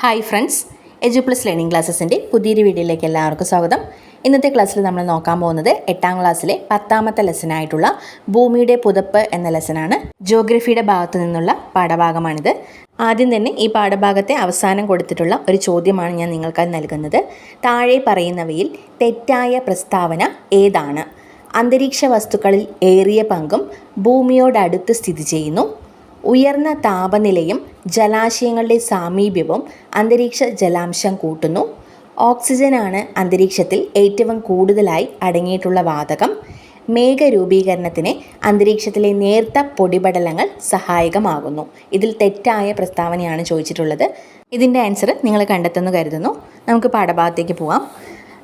Hi friends Edu plus learning ക്ലാസ്സസിന്റെ പുതിയൊരു വീഡിയോയിലേക്ക് എല്ലാവർക്കും സ്വാഗതം. ഇന്നത്തെ ക്ലാസ്സിൽ നമ്മൾ നോക്കാൻ പോകുന്നത് എട്ടാം ക്ലാസ്സിലെ പത്താമത്തെ ലെസനായിട്ടുള്ള ഭൂമിയുടെ പുതപ്പ് എന്ന ലെസനാണ് ജോഗ്രഫിയുടെ ഭാഗത്തു നിന്നുള്ള പാഠഭാഗമാണിത്. ആദ്യം തന്നെ ഈ പാഠഭാഗത്തെ അവസാനം കൊടുത്തിട്ടുള്ള ഒരു ചോദ്യമാണ് ഞാൻ നിങ്ങൾക്കത് നൽകുന്നത്. താഴെ പറയുന്നവയിൽ തെറ്റായ പ്രസ്താവന ഏതാണ്? അന്തരീക്ഷ വസ്തുക്കളിൽ ഏറിയ പങ്കും ഭൂമിയോടടുത്ത് സ്ഥിതി ചെയ്യുന്നു. ഉയർന്ന താപനിലയും ജലാശയങ്ങളുടെ സാമീപ്യവും അന്തരീക്ഷ ജലാംശം കൂട്ടുന്നു. ഓക്സിജനാണ് അന്തരീക്ഷത്തിൽ ഏറ്റവും കൂടുതലായി അടങ്ങിയിട്ടുള്ള വാതകം. മേഘരൂപീകരണത്തിന് അന്തരീക്ഷത്തിലെ നേർത്ത പൊടിപടലങ്ങൾ സഹായകമാകുന്നു. ഇതിൽ തെറ്റായ പ്രസ്താവനയാണ് ചോദിച്ചിട്ടുള്ളത്. ഇതിന്റെ ആൻസർ നിങ്ങൾ കണ്ടെത്തുന്നു കരുതുന്നു. നമുക്ക് പാഠഭാഗത്തേക്ക് പോവാം.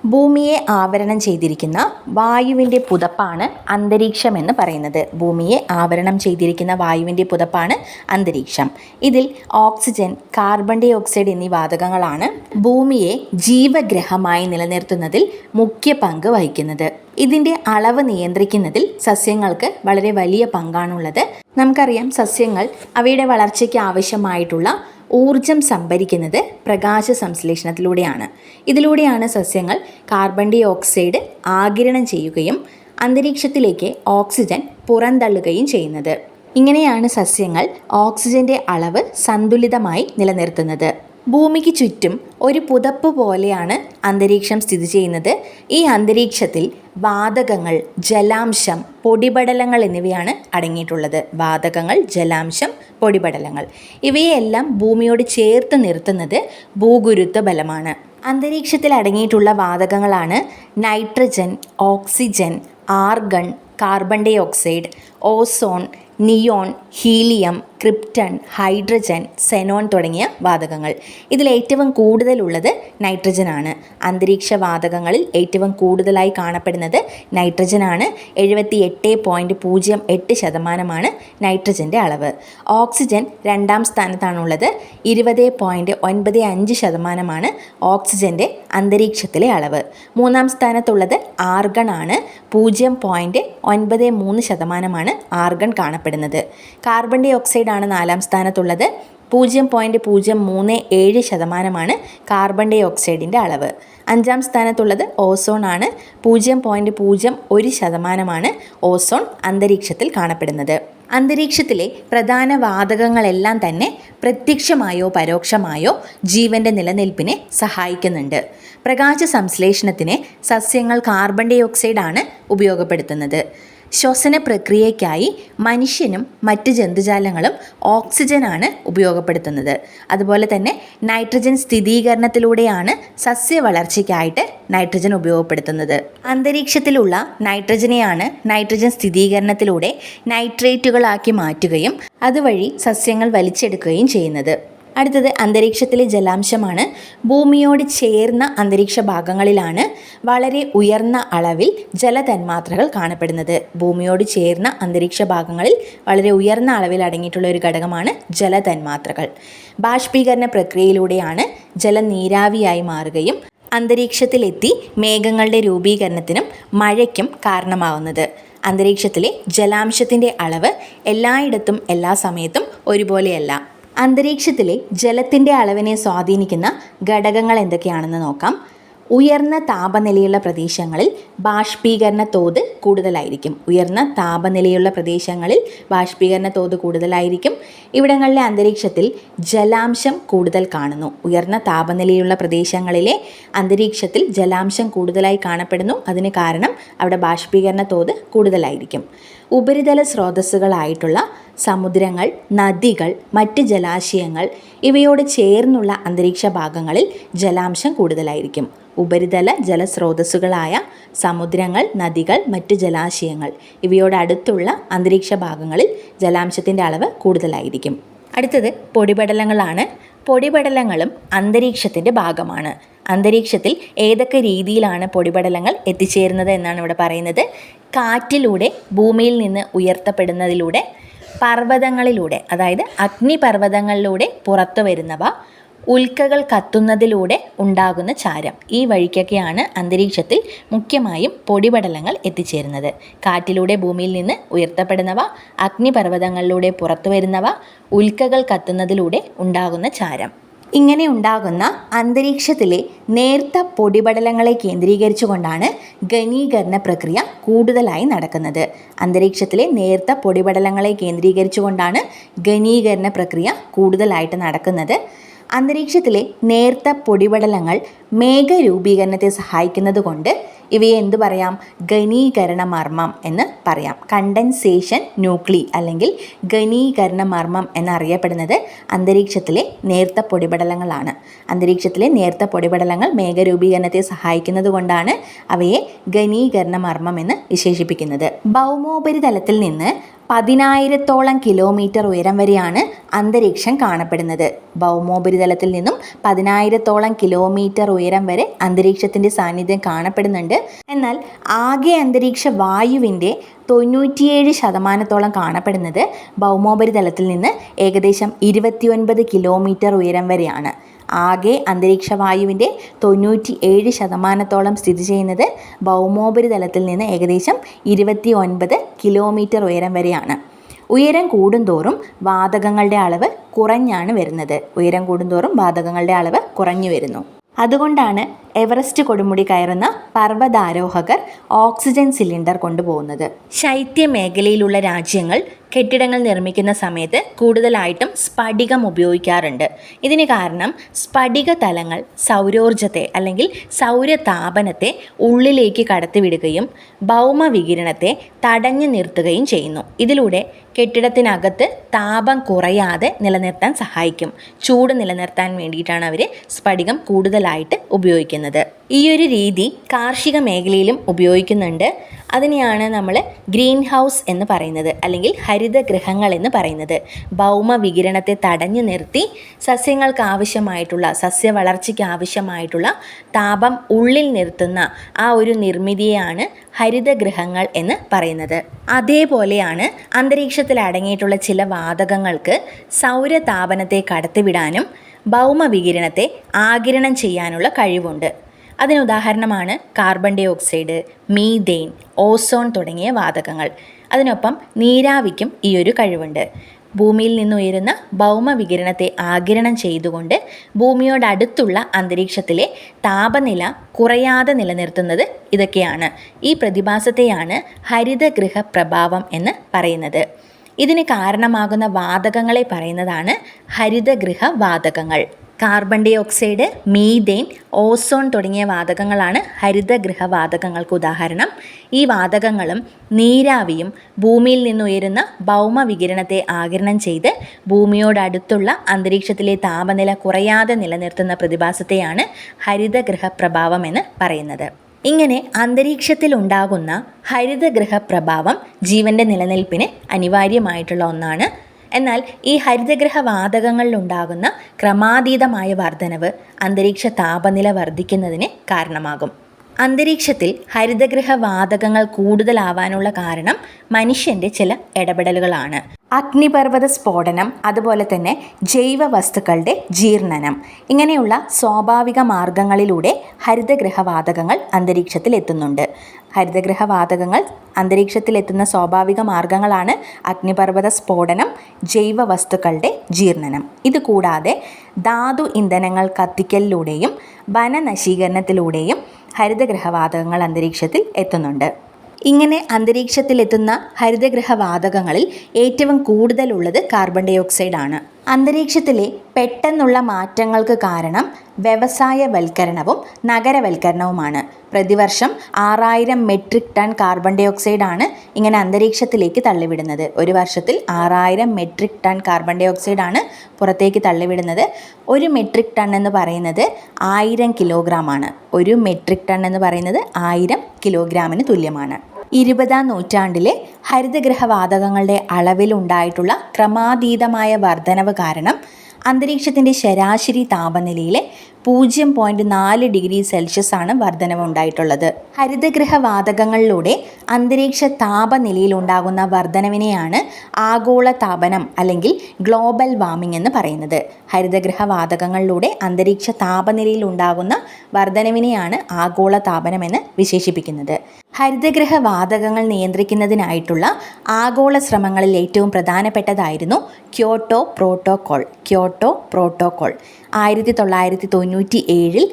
ഭൂമിയെ ആവരണം ചെയ്തിരിക്കുന്ന വായുവിന്റെ പുതപ്പാണ് അന്തരീക്ഷം എന്ന് പറയുന്നത്. ഭൂമിയെ ആവരണം ചെയ്തിരിക്കുന്ന വായുവിന്റെ പുതപ്പാണ് അന്തരീക്ഷം. ഇതിൽ ഓക്സിജൻ കാർബൺ ഡൈ ഓക്സൈഡ് എന്നീ വാതകങ്ങളാണ് ഭൂമിയെ ജീവഗ്രഹമായി നിലനിർത്തുന്നതിൽ മുഖ്യ പങ്ക് വഹിക്കുന്നത്. ഇതിന്റെ അളവ് നിയന്ത്രിക്കുന്നതിൽ സസ്യങ്ങൾക്ക് വളരെ വലിയ പങ്കാണുള്ളത്. നമുക്കറിയാം സസ്യങ്ങൾ അവയുടെ വളർച്ചയ്ക്ക് ആവശ്യമായിട്ടുള്ള ഊർജം സംഭരിക്കുന്നത് പ്രകാശ സംശ്ലേഷണത്തിലൂടെയാണ്. ഇതിലൂടെയാണ് സസ്യങ്ങൾ കാർബൺ ഡൈ ഓക്സൈഡ് ആകിരണം ചെയ്യുകയും അന്തരീക്ഷത്തിലേക്ക് ഓക്സിജൻ പുറന്തള്ളുകയും ചെയ്യുന്നത്. ഇങ്ങനെയാണ് സസ്യങ്ങൾ ഓക്സിജന്റെ അളവ് സന്തുലിതമായി നിലനിർത്തുന്നത്. ഭൂമിക്ക് ചുറ്റും ഒരു പുതപ്പ് പോലെയാണ് അന്തരീക്ഷം സ്ഥിതി ചെയ്യുന്നത്. ഈ അന്തരീക്ഷത്തിൽ വാതകങ്ങൾ ജലാംശം പൊടിപടലങ്ങൾ എന്നിവയാണ് അടങ്ങിയിട്ടുള്ളത്. വാതകങ്ങൾ ജലാംശം പൊടിപടലങ്ങൾ. ഇവയെല്ലാം ഭൂമിയോട് ചേർത്ത് നിർത്തുന്നത് ഭൂഗുരുത്വ ബലമാണ്. അന്തരീക്ഷത്തിൽ അടങ്ങിയിട്ടുള്ള വാതകങ്ങളാണ് nitrogen oxygen argon carbon dioxide ozone neon helium krypton hydrogen xenon തുടങ്ങിയ വാതകങ്ങൾ. ഇതിലേറ്റവും കൂടുതലുള്ളത് നൈട്രജനാണ് അന്തരീക്ഷ വാതകങ്ങളിൽ ഏറ്റവും കൂടുതലായി കാണപ്പെടുന്നത് നൈട്രജനാണ്. എഴുപത്തി എട്ട് പോയിന്റ് പൂജ്യം എട്ട് ശതമാനമാണ് നൈട്രജന്റെ അളവ്. ഓക്സിജൻ രണ്ടാം സ്ഥാനത്താണുള്ളത്. ഇരുപത് പോയിന്റ് ഒൻപത് അഞ്ച് ശതമാനമാണ് ഓക്സിജന്റെ അന്തരീക്ഷത്തിലെ അളവ്. മൂന്നാം സ്ഥാനത്തുള്ളത് ആർഗൺ ആണ്. പൂജ്യം പോയിന്റ് ഒൻപത് മൂന്ന് ശതമാനമാണ് ആർഗൺ കാണപ്പെടുന്നത്. കാർബൺ ഡൈ ഓക്സൈഡ് ആണ് നാലാം സ്ഥാനത്തുള്ളത്. പൂജ്യം പോയിന്റ് പൂജ്യം മൂന്ന് ഏഴ് ശതമാനമാണ് കാർബൺ ഡൈ ഓക്സൈഡിന്റെ അളവ്. അഞ്ചാം സ്ഥാനത്തുള്ളത് ഓസോൺ ആണ്. പൂജ്യം പോയിന്റ് പൂജ്യം ഒരു ശതമാനമാണ് ഓസോൺ അന്തരീക്ഷത്തിൽ കാണപ്പെടുന്നത്. അന്തരീക്ഷത്തിലെ പ്രധാന വാതകങ്ങളെല്ലാം തന്നെ പ്രത്യക്ഷമായോ പരോക്ഷമായോ ജീവന്റെ നിലനിൽപ്പിനെ സഹായിക്കുന്നുണ്ട്. പ്രകാശ സംശ്ലേഷണത്തിന് സസ്യങ്ങൾ കാർബൺ ഡൈ ഓക്സൈഡാണ് ഉപയോഗപ്പെടുത്തുന്നത്. ശ്വസന പ്രക്രിയയ്ക്കായി മനുഷ്യനും മറ്റ് ജന്തുജാലങ്ങളും ഓക്സിജനാണ് ഉപയോഗപ്പെടുത്തുന്നത്. അതുപോലെ തന്നെ നൈട്രജൻ സ്ഥിരീകരണത്തിലൂടെയാണ് സസ്യ വളർച്ചയ്ക്കായിട്ട് നൈട്രജൻ ഉപയോഗപ്പെടുത്തുന്നത്. അന്തരീക്ഷത്തിലുള്ള നൈട്രജനെയാണ് നൈട്രജൻ സ്ഥിരീകരണത്തിലൂടെ നൈട്രേറ്റുകളാക്കി മാറ്റുകയും അതുവഴി സസ്യങ്ങൾ വലിച്ചെടുക്കുകയും ചെയ്യുന്നത്. അടുത്തത് അന്തരീക്ഷത്തിലെ ജലാംശമാണ്. ഭൂമിയോട് ചേർന്ന അന്തരീക്ഷ ഭാഗങ്ങളിലാണ് വളരെ ഉയർന്ന അളവിൽ ജലതന്മാത്രകൾ കാണപ്പെടുന്നത്. ഭൂമിയോട് ചേർന്ന അന്തരീക്ഷ ഭാഗങ്ങളിൽ വളരെ ഉയർന്ന അളവിൽ അടങ്ങിയിട്ടുള്ള ഒരു ഘടകമാണ് ജലതന്മാത്രകൾ. ബാഷ്പീകരണ പ്രക്രിയയിലൂടെയാണ് ജലം നീരാവിയായി മാറുകയും അന്തരീക്ഷത്തിലെത്തി മേഘങ്ങളുടെ രൂപീകരണത്തിനും മഴയ്ക്കും കാരണമാവുന്നത്. അന്തരീക്ഷത്തിലെ ജലാംശത്തിന്റെ അളവ് എല്ലായിടത്തും എല്ലാ സമയത്തും ഒരുപോലെയല്ല. അന്തരീക്ഷത്തിലെ ജലത്തിന്റെ അളവിനെ സ്വാധീനിക്കുന്ന ഘടകങ്ങൾ എന്തൊക്കെയാണെന്ന് നോക്കാം. ഉയർന്ന താപനിലയുള്ള പ്രദേശങ്ങളിൽ ബാഷ്പീകരണ തോത് കൂടുതലായിരിക്കും. ഉയർന്ന താപനിലയുള്ള പ്രദേശങ്ങളിൽ ബാഷ്പീകരണ തോത് കൂടുതലായിരിക്കും. ഇവിടങ്ങളിലെ അന്തരീക്ഷത്തിൽ ജലാംശം കൂടുതൽ കാണുന്നു. ഉയർന്ന താപനിലയുള്ള പ്രദേശങ്ങളിലെ അന്തരീക്ഷത്തിൽ ജലാംശം കൂടുതലായി കാണപ്പെടുന്നു. അതിന് കാരണം അവിടെ ബാഷ്പീകരണ തോത് കൂടുതലായിരിക്കും. ഉപരിതല സ്രോതസ്സുകളായിട്ടുള്ള സമുദ്രങ്ങൾ നദികൾ മറ്റ് ജലാശയങ്ങൾ ഇവയോട് ചേർന്നുള്ള അന്തരീക്ഷ ഭാഗങ്ങളിൽ ജലാംശം കൂടുതലായിരിക്കും. ഉപരിതല ജലസ്രോതസ്സുകളായ സമുദ്രങ്ങൾ നദികൾ മറ്റ് ജലാശയങ്ങൾ ഇവയോട് അടുത്തുള്ള അന്തരീക്ഷ ഭാഗങ്ങളിൽ ജലാംശത്തിന്റെ അളവ് കൂടുതലായിരിക്കും. അടുത്തത് പൊടിപടലങ്ങളാണ്. പൊടിപടലങ്ങളും അന്തരീക്ഷത്തിന്റെ ഭാഗമാണ്. അന്തരീക്ഷത്തിൽ ഏതൊക്കെ രീതിയിലാണ് പൊടിപടലങ്ങൾ എത്തിച്ചേരുന്നത് എന്നാണ് ഇവിടെ പറയുന്നത്. കാറ്റിലൂടെ ഭൂമിയിൽ നിന്ന് ഉയർത്തപ്പെടുന്നതിലൂടെ പർവതങ്ങളിലൂടെ അതായത് അഗ്നിപർവതങ്ങളിലൂടെ പുറത്തു വരുന്നവ ഉൽക്കകൾ കത്തുന്നതിലൂടെ ഉണ്ടാകുന്ന ചാരം. ഈ വഴിക്കൊക്കെയാണ് അന്തരീക്ഷത്തിൽ മുഖ്യമായും പൊടിപടലങ്ങൾ എത്തിച്ചേരുന്നത്. കാറ്റിലൂടെ ഭൂമിയിൽ നിന്ന് ഉയർത്തപ്പെടുന്നവ അഗ്നിപർവതങ്ങളിലൂടെ പുറത്തു വരുന്നവ ഉൽക്കകൾ കത്തുന്നതിലൂടെ ഉണ്ടാകുന്ന ചാരം. ഇങ്ങനെ ഉണ്ടാകുന്ന അന്തരീക്ഷത്തിലെ നേർത്ത പൊടിപടലങ്ങളെ കേന്ദ്രീകരിച്ചുകൊണ്ടാണ് ഘനീകരണ പ്രക്രിയ കൂടുതലായി നടക്കുന്നത്. അന്തരീക്ഷത്തിലെ നേർത്ത പൊടിപടലങ്ങളെ കേന്ദ്രീകരിച്ചുകൊണ്ടാണ് ഘനീകരണ പ്രക്രിയ കൂടുതലായിട്ട് നടക്കുന്നത്. അന്തരീക്ഷത്തിലെ നേർത്ത പൊടിപടലങ്ങൾ മേഘരൂപീകരണത്തെ സഹായിക്കുന്നത് കൊണ്ട് ഇവയെ എന്തു പറയാം? ഘനീകരണ മർമ്മം എന്ന് പറയാം. കണ്ടൻസേഷൻ ന്യൂക്ലി അല്ലെങ്കിൽ ഘനീകരണ മർമ്മം എന്നറിയപ്പെടുന്നത് അന്തരീക്ഷത്തിലെ നേർത്ത പൊടിപടലങ്ങളാണ്. അന്തരീക്ഷത്തിലെ നേർത്ത പൊടിപടലങ്ങൾ മേഘരൂപീകരണത്തെ സഹായിക്കുന്നത് കൊണ്ടാണ് അവയെ ഘനീകരണ മർമ്മം എന്ന് വിശേഷിപ്പിക്കുന്നത്. ഭൗമോപരിതലത്തിൽ നിന്ന് പതിനായിരത്തോളം കിലോമീറ്റർ ഉയരം വരെയാണ് അന്തരീക്ഷം കാണപ്പെടുന്നത്. ഭൗമോപരിതലത്തിൽ നിന്നും പതിനായിരത്തോളം കിലോമീറ്റർ ഉയരം വരെ അന്തരീക്ഷത്തിന്റെ സാന്നിധ്യം കാണപ്പെടുന്നുണ്ട്. എന്നാൽ ആകെ അന്തരീക്ഷ വായുവിന്റെ തൊണ്ണൂറ്റിയേഴ് ശതമാനത്തോളം കാണപ്പെടുന്നത് ഭൗമോപരിതലത്തിൽ നിന്ന് ഏകദേശം ഇരുപത്തിയൊൻപത് കിലോമീറ്റർ ഉയരം വരെയാണ്. ആകെ അന്തരീക്ഷ വായുവിന്റെ തൊണ്ണൂറ്റി ഏഴ് ശതമാനത്തോളം സ്ഥിതി ചെയ്യുന്നത് ഭൗമോപരിതലത്തിൽ നിന്ന് ഏകദേശം ഇരുപത്തി ഒൻപത് കിലോമീറ്റർ ഉയരം വരെയാണ്. ഉയരം കൂടുന്തോറും വാതകങ്ങളുടെ അളവ് കുറഞ്ഞാണ് വരുന്നത്. ഉയരം കൂടുന്തോറും വാതകങ്ങളുടെ അളവ് കുറഞ്ഞു വരുന്നു. അതുകൊണ്ടാണ് എവറസ്റ്റ് കൊടുമുടി കയറുന്ന പർവതാരോഹകർ ഓക്സിജൻ സിലിണ്ടർ കൊണ്ടുപോകുന്നത്. ശൈത്യ മേഖലയിലുള്ള രാജ്യങ്ങൾ കെട്ടിടങ്ങൾ നിർമ്മിക്കുന്ന സമയത്ത് കൂടുതലായിട്ടും സ്ഫടികം ഉപയോഗിക്കാറുണ്ട്. ഇതിന് കാരണം സ്ഫടിക തലങ്ങൾ സൗരോർജത്തെ അല്ലെങ്കിൽ സൗരതാപനത്തെ ഉള്ളിലേക്ക് കടത്തിവിടുകയും ഭൗമ വികിരണത്തെ തടഞ്ഞു നിർത്തുകയും ചെയ്യുന്നു. ഇതിലൂടെ കെട്ടിടത്തിനകത്ത് താപം കുറയാതെ നിലനിർത്താൻ സഹായിക്കും. ചൂട് നിലനിർത്താൻ വേണ്ടിയിട്ടാണ് അവർ സ്ഫടികം കൂടുതലായിട്ട് ഉപയോഗിക്കുന്നത്. ഈ ഒരു രീതി കാർഷിക മേഖലയിലും ഉപയോഗിക്കുന്നുണ്ട്. അതിനെയാണ് നമ്മൾ ഗ്രീൻ ഹൗസ് എന്ന് പറയുന്നത് അല്ലെങ്കിൽ ഹരിതഗൃഹങ്ങൾ എന്ന് പറയുന്നത്. ഭൗമ വികിരണത്തെ തടഞ്ഞു നിർത്തി സസ്യങ്ങൾക്ക് ആവശ്യമായിട്ടുള്ള സസ്യ വളർച്ചയ്ക്ക് ആവശ്യമായിട്ടുള്ള താപം ഉള്ളിൽ നിർത്തുന്ന ആ ഒരു നിർമ്മിതിയാണ് ഹരിതഗൃഹങ്ങൾ എന്ന് പറയുന്നത്. അതേപോലെയാണ് അന്തരീക്ഷത്തിൽ അടങ്ങിയിട്ടുള്ള ചില വാതകങ്ങൾക്ക് സൗരതാപനത്തെ കടത്തിവിടാനും ഭൗമവികിരണത്തെ ആകിരണം ചെയ്യാനുള്ള കഴിവുണ്ട്. അതിന് ഉദാഹരണമാണ് carbon dioxide methane ozone തുടങ്ങിയ വാതകങ്ങൾ. അതിനൊപ്പം നീരാവിക്കും ഈ ഒരു കഴിവുണ്ട്. ഭൂമിയിൽ നിന്നുയരുന്ന ഭൗമവികിരണത്തെ ആകിരണം ചെയ്തുകൊണ്ട് ഭൂമിയോടടുത്തുള്ള അന്തരീക്ഷത്തിലെ താപനില കുറയാതെ നിലനിർത്തുന്നത് ഇതൊക്കെയാണ്. ഈ പ്രതിഭാസത്തെയാണ് ഹരിതഗൃഹ പ്രഭാവം എന്ന് പറയുന്നത്. ഇതിന് കാരണമാകുന്ന വാതകങ്ങളെ പറയുന്നതാണ് ഹരിതഗൃഹ വാതകങ്ങൾ carbon dioxide methane ozone തുടങ്ങിയ വാതകങ്ങളാണ് ഹരിതഗൃഹ വാതകങ്ങൾക്ക് ഉദാഹരണം. ഈ വാതകങ്ങളും നീരാവിയും ഭൂമിയിൽ നിന്നുയരുന്ന ഭൗമ വികിരണത്തെ ആകിരണം ചെയ്ത് ഭൂമിയോടടുത്തുള്ള അന്തരീക്ഷത്തിലെ താപനില കുറയാതെ നിലനിർത്തുന്ന പ്രതിഭാസത്തെയാണ് ഹരിതഗൃഹ പ്രഭാവം എന്ന് പറയുന്നത്. ഇങ്ങനെ അന്തരീക്ഷത്തിൽ ഉണ്ടാകുന്ന ഹരിതഗൃഹ പ്രഭാവം ജീവന്റെ നിലനിൽപ്പിന് അനിവാര്യമായിട്ടുള്ള ഒന്നാണ്. എന്നാൽ ഈ ഹരിതഗൃഹ വാതകങ്ങളിലുണ്ടാകുന്ന ക്രമാതീതമായ വർധനവ് അന്തരീക്ഷ താപനില വർദ്ധിക്കുന്നതിന് കാരണമാകും. അന്തരീക്ഷത്തിൽ ഹരിതഗൃഹ വാതകങ്ങൾ കൂടുതലാവാനുള്ള കാരണം മനുഷ്യന്റെ ചില ഇടപെടലുകളാണ്. അഗ്നിപർവത സ്ഫോടനം അതുപോലെ തന്നെ ജൈവ വസ്തുക്കളുടെ ജീർണനം. ഇങ്ങനെയുള്ള സ്വാഭാവിക മാർഗങ്ങളിലൂടെ ഹരിതഗ്രഹ വാതകങ്ങൾ അന്തരീക്ഷത്തിൽ എത്തുന്നുണ്ട്. ഹരിതഗ്രഹ വാതകങ്ങൾ അന്തരീക്ഷത്തിൽ എത്തുന്ന സ്വാഭാവിക മാർഗങ്ങളാണ് അഗ്നിപർവത സ്ഫോടനം ജൈവ വസ്തുക്കളുടെ ജീർണനം. ഇതുകൂടാതെ ധാതു ഇന്ധനങ്ങൾ കത്തിക്കലിലൂടെയും വനനശീകരണത്തിലൂടെയും ഹരിതഗൃഹവാതകങ്ങൾ അന്തരീക്ഷത്തിൽ എത്തുന്നുണ്ട്. ഇങ്ങനെ അന്തരീക്ഷത്തിലെത്തുന്ന ഹരിതഗ്രഹവാതകങ്ങളിൽ ഏറ്റവും കൂടുതലുള്ളത് കാർബൺ ഡൈ ഓക്സൈഡ് ആണ്. അന്തരീക്ഷത്തിലെ പെട്ടെന്നുള്ള മാറ്റങ്ങൾക്ക് കാരണം വ്യവസായവൽക്കരണവും നഗരവൽക്കരണവുമാണ്. പ്രതിവർഷം ആറായിരം metric ton carbon dioxide ആണ് ഇങ്ങനെ അന്തരീക്ഷത്തിലേക്ക് തള്ളിവിടുന്നത്. ഒരു വർഷത്തിൽ ആറായിരം metric ton carbon dioxide ആണ് പുറത്തേക്ക് തള്ളിവിടുന്നത്. ഒരു മെട്രിക് ടൺ എന്ന് പറയുന്നത് ആയിരം കിലോഗ്രാം ആണ്. ഒരു മെട്രിക് ടൺ എന്ന് പറയുന്നത് ആയിരം കിലോഗ്രാമിന് തുല്യമാണ്. ഇരുപതാം നൂറ്റാണ്ടിലെ ഹരിതഗ്രഹവാതകങ്ങളുടെ അളവിലുണ്ടായിട്ടുള്ള ക്രമാതീതമായ വർധനവ് കാരണം അന്തരീക്ഷത്തിന്റെ ശരാശരി താപനിലയിലെ പൂജ്യം പോയിന്റ് നാല് ഡിഗ്രി സെൽഷ്യസ് ആണ് വർധനവ് ഉണ്ടായിട്ടുള്ളത് ഹരിതഗ്രഹവാതകങ്ങളിലൂടെ അന്തരീക്ഷ താപനിലയിൽ ഉണ്ടാകുന്ന വർധനവിനെയാണ് ആഗോള താപനം അല്ലെങ്കിൽ ഗ്ലോബൽ വാമിംഗ് എന്ന് പറയുന്നത്. ഹരിതഗ്രഹവാതകങ്ങളിലൂടെ അന്തരീക്ഷ താപനിലയിൽ ഉണ്ടാകുന്ന വർധനവിനെയാണ് ആഗോള താപനം എന്ന് വിശേഷിപ്പിക്കുന്നത്. ഹരിതഗൃഹ വാതകങ്ങൾ നിയന്ത്രിക്കുന്നതിനായിട്ടുള്ള ആഗോള ശ്രമങ്ങളിൽ ഏറ്റവും പ്രധാനപ്പെട്ടതായിരുന്നു ക്യോട്ടോ പ്രോട്ടോകോൾ ക്യോട്ടോ പ്രോട്ടോകോൾ. ആയിരത്തി തൊള്ളായിരത്തി തൊണ്ണൂറ്റി ഏഴിൽ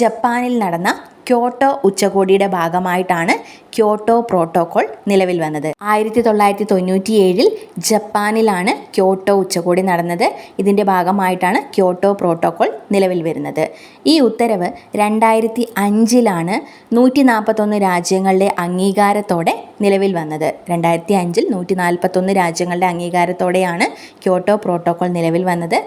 ജപ്പാനിൽ നടന്ന ക്യോട്ടോ ഉച്ചകോടിയുടെ ഭാഗമായിട്ടാണ് ക്യോട്ടോ പ്രോട്ടോകോൾ നിലവിൽ വന്നത്. ആയിരത്തി തൊള്ളായിരത്തി തൊണ്ണൂറ്റി ഏഴിൽ ജപ്പാനിലാണ് ക്യോട്ടോ ഉച്ചകോടി നടന്നത്. ഇതിന്റെ ഭാഗമായിട്ടാണ് ക്യോട്ടോ പ്രോട്ടോകോൾ നിലവിൽ വരുന്നത്. ഈ ഉത്തരവ് രണ്ടായിരത്തി അഞ്ചിലാണ് നൂറ്റി നാൽപ്പത്തൊന്ന് രാജ്യങ്ങളുടെ അംഗീകാരത്തോടെ നിലവിൽ വന്നത്. രണ്ടായിരത്തി അഞ്ചിൽ നൂറ്റി നാൽപ്പത്തൊന്ന് രാജ്യങ്ങളുടെ അംഗീകാരത്തോടെയാണ് ക്യോട്ടോ പ്രോട്ടോകോൾ നിലവിൽ വന്നത്.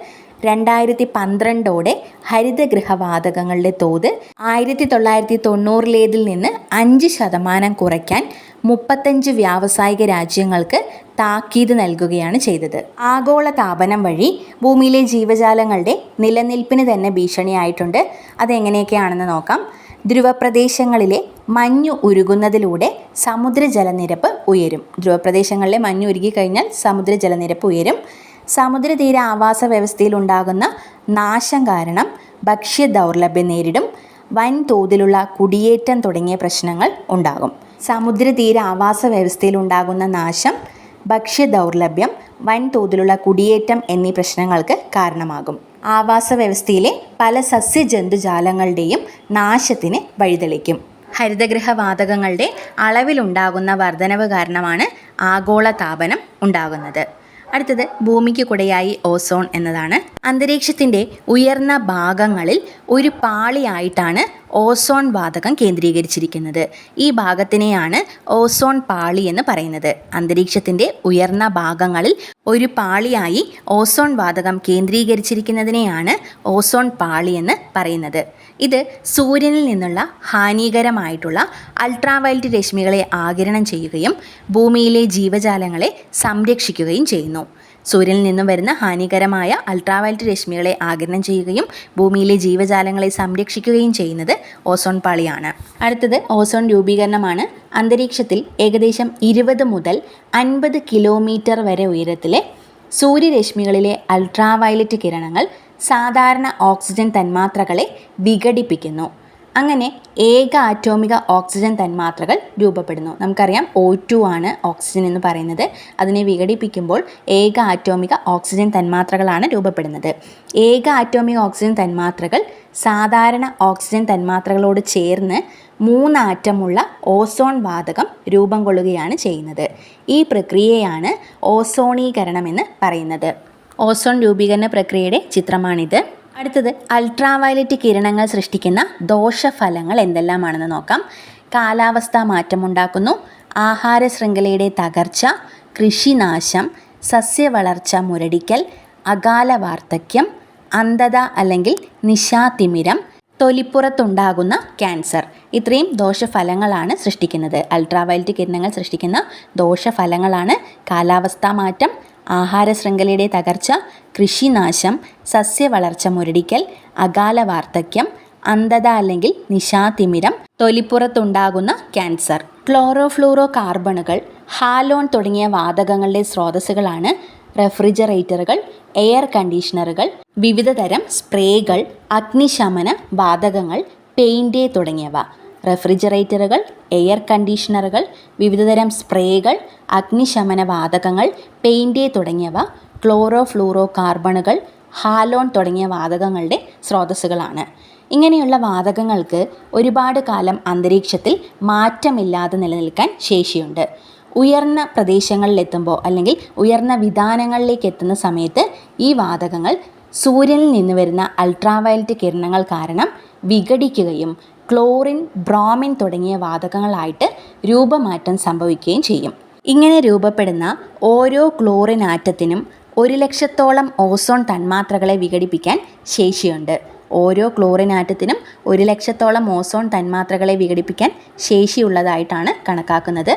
രണ്ടായിരത്തി പന്ത്രണ്ടോടെ ഹരിതഗൃഹവാതകങ്ങളുടെ തോത് ആയിരത്തി തൊള്ളായിരത്തി തൊണ്ണൂറിലേതിൽ നിന്ന് അഞ്ച് ശതമാനം കുറയ്ക്കാൻ മുപ്പത്തഞ്ച് വ്യാവസായിക രാജ്യങ്ങൾക്ക് താക്കീത് നൽകുകയാണ് ചെയ്തത്. ആഗോള താപനം വഴി ഭൂമിയിലെ ജീവജാലങ്ങളുടെ നിലനിൽപ്പിന് തന്നെ ഭീഷണിയായിട്ടുണ്ട്. അതെങ്ങനെയൊക്കെയാണെന്ന് നോക്കാം. ധ്രുവപ്രദേശങ്ങളിലെ മഞ്ഞു ഉരുകുന്നതിലൂടെ സമുദ്ര ജലനിരപ്പ് ഉയരും. ധ്രുവപ്രദേശങ്ങളിലെ മഞ്ഞ് ഉരുകി ഉരുകിക്കഴിഞ്ഞാൽ സമുദ്രജലനിരപ്പ് ഉയരും. സമുദ്രതീര ആവാസ വ്യവസ്ഥയിൽ ഉണ്ടാകുന്ന നാശം കാരണം ഭക്ഷ്യ ദൗർലഭ്യം നേരിടും വൻതോതിലുള്ള കുടിയേറ്റം തുടങ്ങിയ പ്രശ്നങ്ങൾ ഉണ്ടാകും. സമുദ്രതീര ആവാസ വ്യവസ്ഥയിൽ ഉണ്ടാകുന്ന നാശം ഭക്ഷ്യ ദൗർലഭ്യം വൻതോതിലുള്ള കുടിയേറ്റം എന്നീ പ്രശ്നങ്ങൾക്ക് കാരണമാകും. ആവാസ വ്യവസ്ഥയിലെ പല സസ്യജന്തുജാലങ്ങളുടെയും നാശത്തിന് വഴിതെളിക്കും. ഹരിതഗൃഹവാതകങ്ങളുടെ അളവിലുണ്ടാകുന്ന വർധനവ് കാരണമാണ് ആഗോള താപനം ഉണ്ടാകുന്നത്. അടുത്തത് ഭൂമിക്ക് കുടയായി ഓസോൺ എന്നതാണ്. അന്തരീക്ഷത്തിന്റെ ഉയർന്ന ഭാഗങ്ങളിൽ ഒരു പാളിയായിട്ടാണ് ഓസോൺ വാതകം കേന്ദ്രീകരിച്ചിരിക്കുന്നത്. ഈ ഭാഗത്തിനെയാണ് ഓസോൺ പാളി എന്ന് പറയുന്നത്. അന്തരീക്ഷത്തിന്റെ ഉയർന്ന ഭാഗങ്ങളിൽ ഒരു പാളിയായി ഓസോൺ വാതകം കേന്ദ്രീകരിച്ചിരിക്കുന്നതിനെയാണ് ഓസോൺ പാളി എന്ന് പറയുന്നത്. ഇത് സൂര്യനിൽ നിന്നുള്ള ഹാനികരമായിട്ടുള്ള അൾട്രാവയലറ്റ് രശ്മികളെ ആകിരണം ചെയ്യുകയും ഭൂമിയിലെ ജീവജാലങ്ങളെ സംരക്ഷിക്കുകയും ചെയ്യുന്നു. സൂര്യനിൽ നിന്നും വരുന്ന ഹാനികരമായ അൾട്രാവയലറ്റ് രശ്മികളെ ആഗിരണം ചെയ്യുകയും ഭൂമിയിലെ ജീവജാലങ്ങളെ സംരക്ഷിക്കുകയും ചെയ്യുന്നത് ഓസോൺ പാളിയാണ്. അടുത്തത് ഓസോൺ രൂപീകരണമാണ്. അന്തരീക്ഷത്തിൽ ഏകദേശം ഇരുപത് മുതൽ അൻപത് കിലോമീറ്റർ വരെ ഉയരത്തിലെ സൂര്യരശ്മികളിലെ അൾട്രാവയലറ്റ് കിരണങ്ങൾ സാധാരണ ഓക്സിജൻ തന്മാത്രകളെ വിഘടിപ്പിക്കുന്നു. അങ്ങനെ ഏക ആറ്റോമിക ഓക്സിജൻ തന്മാത്രകൾ രൂപപ്പെടുന്നു. നമുക്കറിയാം ഒ ടു ആണ് ഓക്സിജൻ എന്ന് പറയുന്നത്. അതിനെ വിഘടിപ്പിക്കുമ്പോൾ ഏക ആറ്റോമിക ഓക്സിജൻ തന്മാത്രകളാണ് രൂപപ്പെടുന്നത്. ഏക ആറ്റോമിക ഓക്സിജൻ തന്മാത്രകൾ സാധാരണ ഓക്സിജൻ തന്മാത്രകളോട് ചേർന്ന് മൂന്ന് ആറ്റമുള്ള ഓസോൺ വാതകം രൂപം കൊള്ളുകയാണ് ചെയ്യുന്നത്. ഈ പ്രക്രിയയാണ് ഓസോണീകരണം എന്ന് പറയുന്നത്. ഓസോൺ രൂപീകരണ പ്രക്രിയയുടെ ചിത്രമാണിത്. അടുത്തത് അൾട്രാവയലറ്റ് കിരണങ്ങൾ സൃഷ്ടിക്കുന്ന ദോഷഫലങ്ങൾ എന്തെല്ലാമാണെന്ന് നോക്കാം. കാലാവസ്ഥാ മാറ്റമുണ്ടാക്കുന്നു ആഹാര ശൃംഖലയുടെ തകർച്ച കൃഷിനാശം സസ്യവളർച്ച മുരടിക്കൽ അകാല വാർദ്ധക്യം അന്ധത അല്ലെങ്കിൽ നിശാതിമിരം തൊലിപ്പുറത്തുണ്ടാകുന്ന ക്യാൻസർ. ഇത്രയും ദോഷഫലങ്ങളാണ് സൃഷ്ടിക്കുന്നത്. അൾട്രാവയലറ്റ് കിരണങ്ങൾ സൃഷ്ടിക്കുന്ന ദോഷഫലങ്ങളാണ് കാലാവസ്ഥാ മാറ്റം ആഹാര ശൃംഖലയുടെ തകർച്ച കൃഷിനാശം സസ്യവളർച്ച മുരടിക്കൽ അകാല വാർദ്ധക്യം അന്ധത അല്ലെങ്കിൽ നിശാതിമിരം തൊലിപ്പുറത്തുണ്ടാകുന്ന ക്യാൻസർ. ക്ലോറോഫ്ലൂറോ കാർബണുകൾ ഹാലോൺ തുടങ്ങിയ വാതകങ്ങളുടെ സ്രോതസ്സുകളാണ് റെഫ്രിജറേറ്ററുകൾ എയർ കണ്ടീഷണറുകൾ വിവിധ തരം സ്പ്രേകൾ അഗ്നിശമന വാതകങ്ങൾ പെയിന്റ് തുടങ്ങിയവ. റെഫ്രിജറേറ്ററുകൾ എയർ കണ്ടീഷണറുകൾ വിവിധതരം സ്പ്രേകൾ അഗ്നിശമന വാതകങ്ങൾ പെയിന്റ് തുടങ്ങിയവ ക്ലോറോ ഫ്ലൂറോ കാർബണുകൾ ഹാലോൺ തുടങ്ങിയ വാതകങ്ങളുടെ സ്രോതസ്സുകളാണ്. ഇങ്ങനെയുള്ള വാതകങ്ങൾക്ക് ഒരുപാട് കാലം അന്തരീക്ഷത്തിൽ മാറ്റമില്ലാതെ നിലനിൽക്കാൻ ശേഷിയുണ്ട്. ഉയർന്ന പ്രദേശങ്ങളിലെത്തുമ്പോൾ അല്ലെങ്കിൽ ഉയർന്ന വിധാനങ്ങളിലേക്ക് എത്തുന്ന സമയത്ത് ഈ വാതകങ്ങൾ സൂര്യനിൽ നിന്ന് വരുന്ന അൾട്രാവയലറ്റ് കിരണങ്ങൾ കാരണം വിഘടിക്കുകയും ക്ലോറിൻ ബ്രോമിൻ തുടങ്ങിയ വാതകങ്ങളായിട്ട് രൂപമാറ്റം സംഭവിക്കുകയും ചെയ്യും. ഇങ്ങനെ രൂപപ്പെടുന്ന ഓരോ ക്ലോറിൻ ആറ്റത്തിനും ഒരു ലക്ഷത്തോളം ഓസോൺ തന്മാത്രകളെ വിഘടിപ്പിക്കാൻ ശേഷിയുണ്ട്. ഓരോ ക്ലോറിൻ ആറ്റത്തിനും ഒരു ലക്ഷത്തോളം ഓസോൺ തന്മാത്രകളെ വിഘടിപ്പിക്കാൻ ശേഷിയുള്ളതായിട്ടാണ് കണക്കാക്കുന്നത്.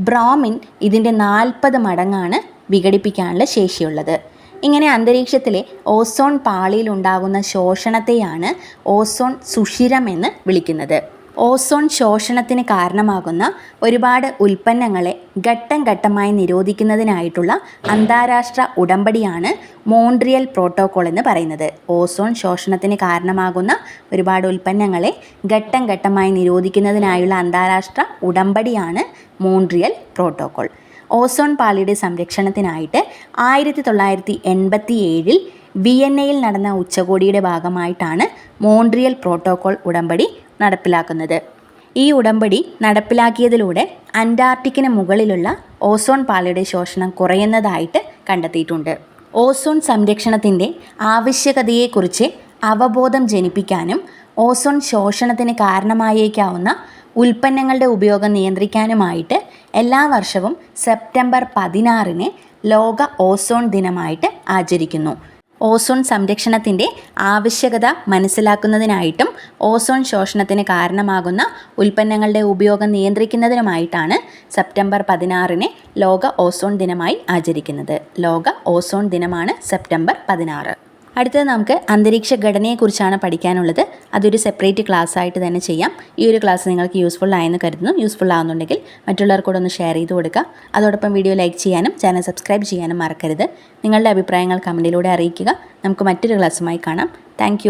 ബ്രോമിൻ ഇതിന്റെ നാൽപ്പത് മടങ്ങാണ് വിഘടിപ്പിക്കാനുള്ള ശേഷിയുള്ളത്. ഇങ്ങനെ അന്തരീക്ഷത്തിലെ ഓസോൺ പാളിയിലുണ്ടാകുന്ന ശോഷണത്തെയാണ് ഓസോൺ സുഷിരം എന്ന് വിളിക്കുന്നത്. ഓസോൺ ശോഷണത്തിന് കാരണമാകുന്ന ഒരുപാട് ഉൽപ്പന്നങ്ങളെ ഘട്ടം ഘട്ടമായി നിരോധിക്കുന്നതിനായിട്ടുള്ള അന്താരാഷ്ട്ര ഉടമ്പടിയാണ് മോൺട്രിയൽ പ്രോട്ടോകോൾ എന്ന് പറയുന്നത്. ഓസോൺ ശോഷണത്തിന് കാരണമാകുന്ന ഒരുപാട് ഉൽപ്പന്നങ്ങളെ ഘട്ടം ഘട്ടമായി നിരോധിക്കുന്നതിനായുള്ള അന്താരാഷ്ട്ര ഉടമ്പടിയാണ് മോൺട്രിയൽ പ്രോട്ടോകോൾ. ഓസോൺ പാളിയുടെ സംരക്ഷണത്തിനായിട്ട് ആയിരത്തി തൊള്ളായിരത്തി എൺപത്തി ഏഴിൽ വിയന്നയിൽ നടന്ന ഉച്ചകോടിയുടെ ഭാഗമായിട്ടാണ് മോൺട്രിയൽ പ്രോട്ടോകോൾ ഉടമ്പടി നടപ്പിലാക്കുന്നത്. ഈ ഉടമ്പടി നടപ്പിലാക്കിയതിലൂടെ അന്റാർട്ടിക്കിന് മുകളിലുള്ള ഓസോൺ പാളിയുടെ ശോഷണം കുറയുന്നതായിട്ട് കണ്ടെത്തിയിട്ടുണ്ട്. ഓസോൺ സംരക്ഷണത്തിന്റെ ആവശ്യകതയെക്കുറിച്ച് അവബോധം ജനിപ്പിക്കാനും ഓസോൺ ശോഷണത്തിന് കാരണമായേക്കാവുന്ന ഉൽപ്പന്നങ്ങളുടെ ഉപയോഗം നിയന്ത്രിക്കാനുമായിട്ട് എല്ലാ വർഷവും സെപ്റ്റംബർ പതിനാറിന് ലോക ഓസോൺ ദിനമായിട്ട് ആചരിക്കുന്നു. ഓസോൺ സംരക്ഷണത്തിന്റെ ആവശ്യകത മനസ്സിലാക്കുന്നതിനായിട്ടും ഓസോൺ ശോഷണത്തിന് കാരണമാകുന്ന ഉൽപ്പന്നങ്ങളുടെ ഉപയോഗം നിയന്ത്രിക്കുന്നതിനുമായിട്ടാണ് സെപ്റ്റംബർ പതിനാറിന് ലോക ഓസോൺ ദിനമായി ആചരിക്കുന്നത്. ലോക ഓസോൺ ദിനമാണ് സെപ്റ്റംബർ പതിനാറ്. അടുത്തത് നമുക്ക് അന്തരീക്ഷ ഘടനയെക്കുറിച്ചാണ് പഠിക്കാനുള്ളത്. അതൊരു സെപ്പറേറ്റ് ക്ലാസ് ആയിട്ട് തന്നെ ചെയ്യാം. ഈ ഒരു ക്ലാസ് നിങ്ങൾക്ക് യൂസ്ഫുൾ ആയെന്ന് കരുതുന്നു. യൂസ്ഫുൾ ആവുന്നുണ്ടെങ്കിൽ മറ്റുള്ളവർക്കൂടെ ഒന്ന് ഷെയർ ചെയ്ത് കൊടുക്കുക. അതോടൊപ്പം വീഡിയോ ലൈക്ക് ചെയ്യാനും ചാനൽ സബ്സ്ക്രൈബ് ചെയ്യാനും മറക്കരുത്. നിങ്ങളുടെ അഭിപ്രായങ്ങൾ കമന്റിലൂടെ അറിയിക്കുക. നമുക്ക് മറ്റൊരു ക്ലാസ്സുമായി കാണാം. താങ്ക്